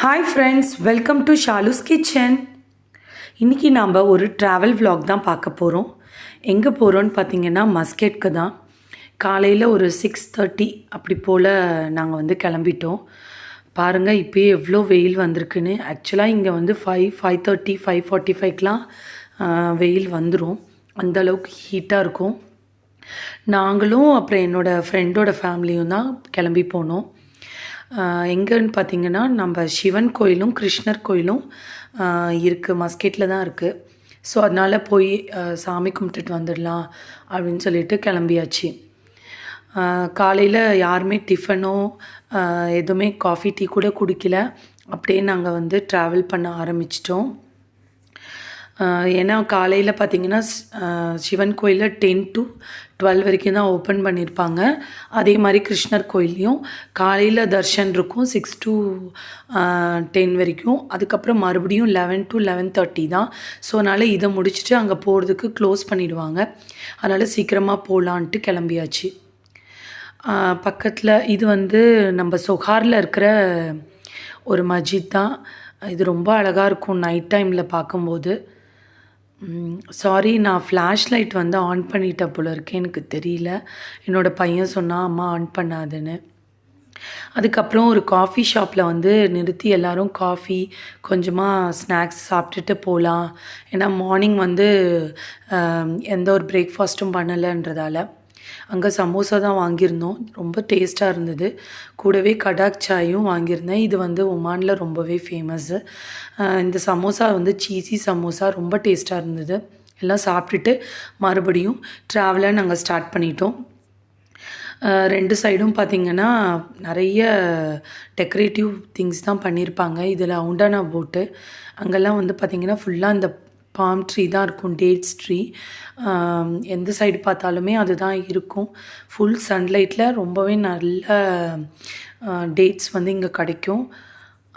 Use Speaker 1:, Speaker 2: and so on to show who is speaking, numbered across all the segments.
Speaker 1: Hi friends welcome to Shalu's kitchen இன்றைக்கி நாம் ஒரு ட்ராவல் vlog தான் பார்க்க போகிறோம் எங்கே போகிறோன்னு பார்த்தீங்கன்னா மஸ்கெட்க்கு தான். காலையில் ஒரு சிக்ஸ் தேர்ட்டி அப்படி போல் நாங்கள் வந்து கிளம்பிட்டோம். பாருங்கள் இப்போயே எவ்வளோ வெயில் வந்திருக்குன்னு. ஆக்சுவலாக இங்கே வந்து five five thirty five forty ஃபைவ்க்கெலாம் வெயில் வந்துடும் அந்தளவுக்கு ஹீட்டாக இருக்கும். நாங்களும் அப்புறம் என்னோடய ஃப்ரெண்டோட ஃபேமிலியும் தான் கிளம்பி போனோம். எங்கேன்னு பார்த்தீங்கன்னா நம்ம சிவன் கோயிலும் கிருஷ்ணர் கோயிலும் இருக்குது மஸ்கெட்டில் தான் இருக்குது ஸோ அதனால் போய் சாமி கும்பிட்டுட்டு வந்துடலாம் அப்படின்னு சொல்லிட்டு கிளம்பியாச்சு. காலையில் யாருமே டிஃபனோ எதுவுமே காஃபி டீ கூட குடிக்கல. அப்படியே நாங்கள் வந்து ட்ராவல் பண்ண ஆரம்பிச்சிட்டோம். ஏன்னா காலையில் பார்த்தீங்கன்னா சிவன் கோயிலில் டென் டு டுவெல் வரைக்கும் தான் ஓப்பன் பண்ணியிருப்பாங்க அதே மாதிரி கிருஷ்ணர் கோயில்லையும் காலையில் தர்ஷன் இருக்கும் சிக்ஸ் டு டென் வரைக்கும். அதுக்கப்புறம் மறுபடியும் லெவன் டு லெவன் தேர்ட்டி தான். ஸோ அதனால் இதை முடிச்சுட்டு அங்கே போகிறதுக்கு க்ளோஸ் பண்ணிவிடுவாங்க அதனால் சீக்கிரமாக போகலான்ட்டு கிளம்பியாச்சு. பக்கத்தில் இது வந்து நம்ம சொஹாரில் இருக்கிற ஒரு மஸ்ஜித் தான். இது ரொம்ப அழகாக இருக்கும் நைட் டைமில் பார்க்கும்போது. சாரி நான் ஃப்ளாஷ் லைட் வந்து ஆன் பண்ணிட்ட போல இருக்கேன் எனக்கு தெரியல. என்னோட பையன் சொன்னால் அம்மா ஆன் பண்ணாதுன்னு. அதுக்கப்புறம் ஒரு காஃபி ஷாப்பில் வந்து நிறுத்தி எல்லோரும் காஃபி கொஞ்சமாக ஸ்நாக்ஸ் சாப்பிட்டுட்டு போகலாம் ஏன்னா மார்னிங் வந்து எந்த ஒரு பிரேக்ஃபாஸ்ட்டும் பண்ணலைன்றதால. அங்கே சமோசா தான் வாங்கியிருந்தோம். ரொம்ப டேஸ்ட்டாக இருந்தது. கூடவே கடாக் சாயும் வாங்கியிருந்தேன். இது வந்து ஒமானில் ரொம்பவே ஃபேமஸ்ஸு இந்த சமோசா வந்து சீசி சமோசா ரொம்ப டேஸ்ட்டாக இருந்தது. எல்லாம் சாப்பிட்டுட்டு மறுபடியும் ட்ராவலை நாங்கள் ஸ்டார்ட் பண்ணிட்டோம். ரெண்டு சைடும் பார்த்திங்கன்னா நிறைய டெக்கரேட்டிவ் திங்ஸ் தான் பண்ணியிருப்பாங்க இதில் அவுண்டானா போட்டு அங்கெல்லாம் வந்து பார்த்திங்கன்னா ஃபுல்லாக இந்த பாம் ட்ரீ தான் இருக்கும் டேட்ஸ் ட்ரீ எந்த சைடு பார்த்தாலுமே அதுதான் இருக்கும். ஃபுல் சன்லைட்டில் ரொம்பவே நல்ல டேட்ஸ் வந்து இங்கே கிடைக்கும்.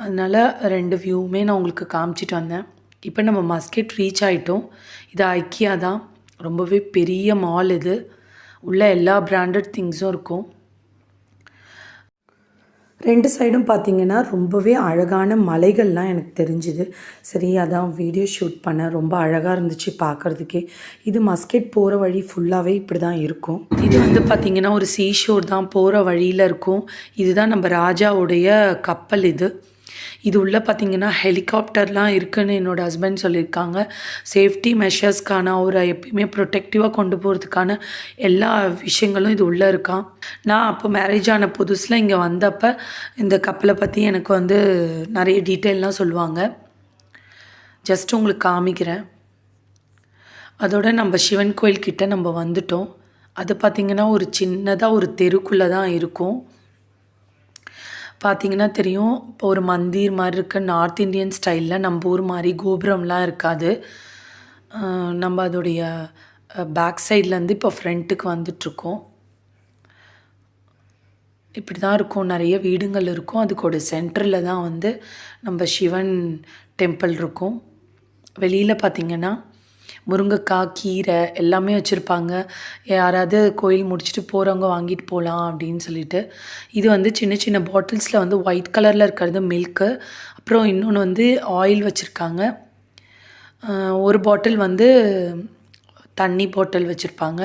Speaker 1: அதனால் ரெண்டு வியூவுமே நான் உங்களுக்கு காமிச்சிட்டு வந்தேன். இப்போ நம்ம மஸ்கெட் ரீச் ஆகிட்டோம் இது ஐக்கியா தான். ரொம்பவே பெரிய மால் இது. உள்ள எல்லா பிராண்டட் திங்ஸும் இருக்கும். ரெண்டு சைடும் பார்த்திங்கன்னா ரொம்பவே அழகான மலைகள்லாம் எனக்கு தெரிஞ்சுது. சரி அதான் வீடியோ ஷூட் பண்ண ரொம்ப அழகாக இருந்துச்சு பார்க்குறதுக்கே இது மஸ்கெட் போகிற வழி ஃபுல்லாகவே இப்படி தான் இருக்கும். இது வந்து பார்த்திங்கன்னா ஒரு சீஷோர் தான் போகிற வழியில் இருக்கும். இதுதான் நம்ம ராஜாவுடைய கப்பல் இது. இது உள்ளே பார்த்தீங்கன்னா ஹெலிகாப்டர்லாம் இருக்குதுன்னு என்னோட ஹஸ்பண்ட் சொல்லியிருக்காங்க. சேஃப்டி மெஷர்ஸ்க்கான அவரை எப்பயுமே ப்ரொடெக்டிவாக கொண்டு போகிறதுக்கான எல்லா விஷயங்களும் இது உள்ளே இருக்கான் நான் அப்போ மேரேஜ் ஆன புதுசில் இங்கே வந்தப்போ இந்த கப்பலை பற்றி எனக்கு வந்து நிறைய டீட்டெயில்லாம் சொல்லுவாங்க. ஜஸ்ட் உங்களுக்கு காமிக்கிறேன். அதோட நம்ம சிவன் கோயில் கிட்ட நம்ம வந்துட்டோம். அது பார்த்திங்கன்னா ஒரு சின்னதாக ஒரு தெருக்குள்ளே தான் இருக்கும். பார்த்தீங்கன்னா தெரியும் இப்போ ஒரு மந்திர் மாதிரி இருக்க நார்த் இந்தியன் ஸ்டைலில் நம்ம ஊர் மாதிரி கோபுரம்லாம் இருக்காது. நம்ம அதோடைய பேக் சைட்லேருந்து இப்போ ஃப்ரண்ட்டுக்கு வந்துட்ருக்கோம் இப்படி தான் இருக்கும். நிறைய வீடுங்கள் இருக்கும். அதுக்கோட சென்டரில் தான் வந்து நம்ம சிவன் டெம்பிள் இருக்கும். வெளியில் பார்த்திங்கன்னா முருங்கைக்காய் கீரை எல்லாமே வச்சுருப்பாங்க. யாராவது கோயில் முடிச்சுட்டு போகிறவங்க வாங்கிட்டு போகலாம் அப்படின்னு சொல்லிட்டு. இது வந்து சின்ன சின்ன பாட்டில்ஸில் வந்து ஒயிட் கலரில் இருக்கிறது மில்க்கு. அப்புறம் இன்னொன்று வந்து ஆயில் வச்சுருக்காங்க. ஒரு பாட்டில் வந்து தண்ணி பாட்டில் வச்சுருப்பாங்க.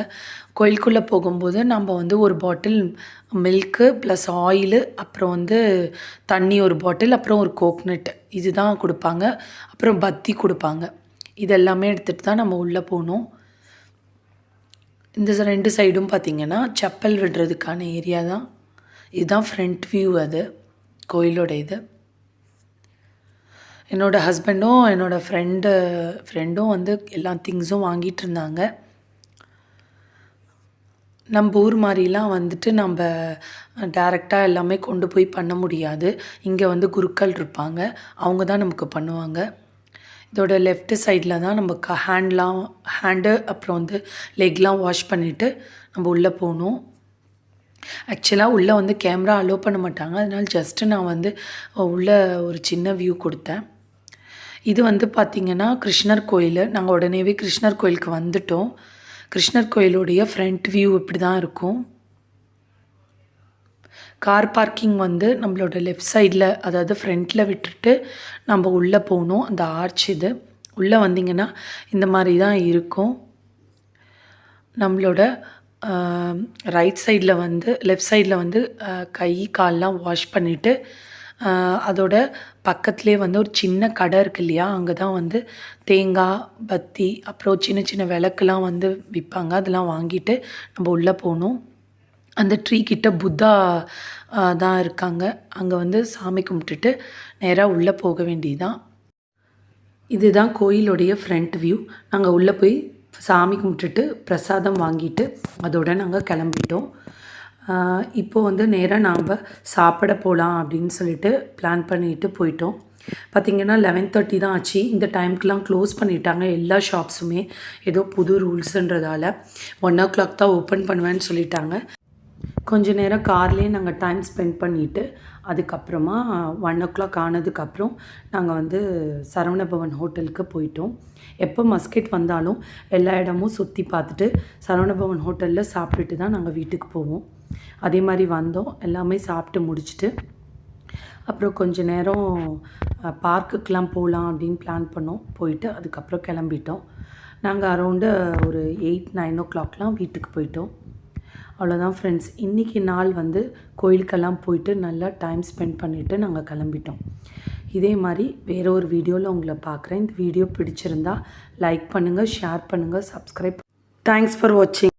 Speaker 1: கோயிலுக்குள்ளே போகும்போது நம்ம வந்து ஒரு பாட்டில் மில்க்கு ப்ளஸ் ஆயிலு அப்புறம் வந்து தண்ணி ஒரு பாட்டில் அப்புறம் ஒரு கோக்னட். இதுதான் கொடுப்பாங்க. அப்புறம் பத்தி கொடுப்பாங்க. இதெல்லாமே எடுத்துகிட்டு தான் நம்ம உள்ளே போகணும் இந்த ரெண்டு சைடும் பார்த்திங்கன்னா செப்பல் விடுறதுக்கான ஏரியா தான். இதுதான் ஃப்ரண்ட் வியூ அது கோயிலோட இது என்னோட ஹஸ்பண்டும் என்னோடய ஃப்ரெண்டு ஃப்ரெண்டும் வந்து எல்லா திங்ஸும் வாங்கிட்டு இருந்தாங்க. நம்ம ஊர் மாதிரிலாம் வந்துட்டு நம்ம டேரெக்டாக எல்லாமே கொண்டு போய் பண்ண முடியாது. இங்கே வந்து குருக்கள் இருப்பாங்க. அவங்க தான் நமக்கு பண்ணுவாங்க. இதோட லெஃப்ட் சைடில் தான் நம்ம க ஹேண்ட்லாம் ஹேண்டு அப்புறம் வந்து லெக்லாம் வாஷ் பண்ணிவிட்டு நம்ம உள்ளே போகணும். ஆக்சுவலாக உள்ளே வந்து கேமரா அலோவ் பண்ண மாட்டாங்க. அதனால ஜஸ்ட்டு நான் வந்து உள்ளே ஒரு சின்ன வியூ கொடுத்தேன். இது வந்து பார்த்திங்கன்னா கிருஷ்ணர் கோயில். நாங்கள் உடனேவே கிருஷ்ணர் கோயிலுக்கு வந்துட்டோம். கிருஷ்ணர் கோயிலுடைய ஃப்ரண்ட் வியூ இப்படி தான் இருக்கும். கார் பார்க்கிங் வந்து நம்மளோட லெஃப்ட் சைடில் அதாவது ஃப்ரண்ட்டில் விட்டுட்டு நம்ம உள்ளே போகணும். அந்த ஆர்ச் இது. உள்ளே வந்தீங்கன்னா இந்த மாதிரி தான் இருக்கும். நம்மளோட ரைட் சைடில் வந்து லெஃப்ட் சைடில் வந்து கை கால்லாம் வாஷ் பண்ணிவிட்டு அதோட பக்கத்துலேயே வந்து ஒரு சின்ன கடை இருக்கு இல்லையா? அங்கே தான் வந்து தேங்காய் பத்தி அப்புறம் சின்ன சின்ன விளக்குலாம் வந்து விற்பாங்க. அதெல்லாம் வாங்கிட்டு நம்ம உள்ளே போகணும். அந்த ட்ரீ கிட்ட புத்தா தான் இருக்காங்க. அங்கே வந்து சாமி கும்பிட்டுட்டு நேராக உள்ளே போக வேண்டியதுதான். இதுதான் கோயிலுடைய ஃப்ரண்ட் வியூ நாங்கள் உள்ளே போய் சாமி கும்பிட்டுட்டு பிரசாதம் வாங்கிட்டு அதோட நாங்கள் கிளம்பிட்டோம். இப்போது இப்போ வந்து நேராக நாம் சாப்பிட போகலாம் அப்படின்னு சொல்லிட்டு பிளான் பண்ணிட்டு போயிட்டோம். பார்த்திங்கன்னா லெவன் தேர்ட்டி தான் ஆச்சு. இந்த டைம்க்கெலாம் க்ளோஸ் பண்ணிட்டாங்க எல்லா ஷாப்ஸுமே ஏதோ புது ரூல்ஸுன்றதால ஒன் ஓ கிளாக் தான் ஓப்பன் பண்ணுவேன்னு சொல்லிட்டாங்க. கொஞ்ச நேரம் கார்லேயே நாங்கள் டைம் ஸ்பெண்ட் பண்ணிவிட்டு அதுக்கப்புறமா ஒன் ஓ கிளாக் ஆனதுக்கப்புறம் நாங்கள் வந்து சரவணபவன் ஹோட்டலுக்கு போயிட்டோம். எப்போ மஸ்கெட் வந்தாலும் எல்லா இடமும் சுற்றி பார்த்துட்டு சரவணபவன் ஹோட்டலில் சாப்பிட்டுட்டு தான் நாங்கள் வீட்டுக்கு போவோம். அதே மாதிரி வந்தோம். எல்லாமே சாப்பிட்டு முடிச்சுட்டு அப்புறம் கொஞ்ச நேரம் பார்க்குக்கெலாம் போகலாம் அப்படின்னு பிளான் பண்ணோம். போயிட்டு அதுக்கப்புறம் கிளம்பிட்டோம். நாங்கள் அரௌண்டு ஒரு எயிட் நைன் ஓ கிளாக்லாம் வீட்டுக்கு போயிட்டோம். அவ்வளோதான் ஃப்ரெண்ட்ஸ் இன்றைக்கி நாள் வந்து கோயிலுக்கெல்லாம் போயிட்டு நல்லா டைம் ஸ்பெண்ட் பண்ணிவிட்டு நாங்கள் கிளம்பிட்டோம். இதே மாதிரி வேறு ஒரு வீடியோவில் உங்களை பார்க்குறேன். இந்த வீடியோ பிடிச்சிருந்தா லைக் பண்ணுங்கள் ஷேர் பண்ணுங்கள் சப்ஸ்கிரைப் தேங்க்ஸ் ஃபார் வாட்சிங்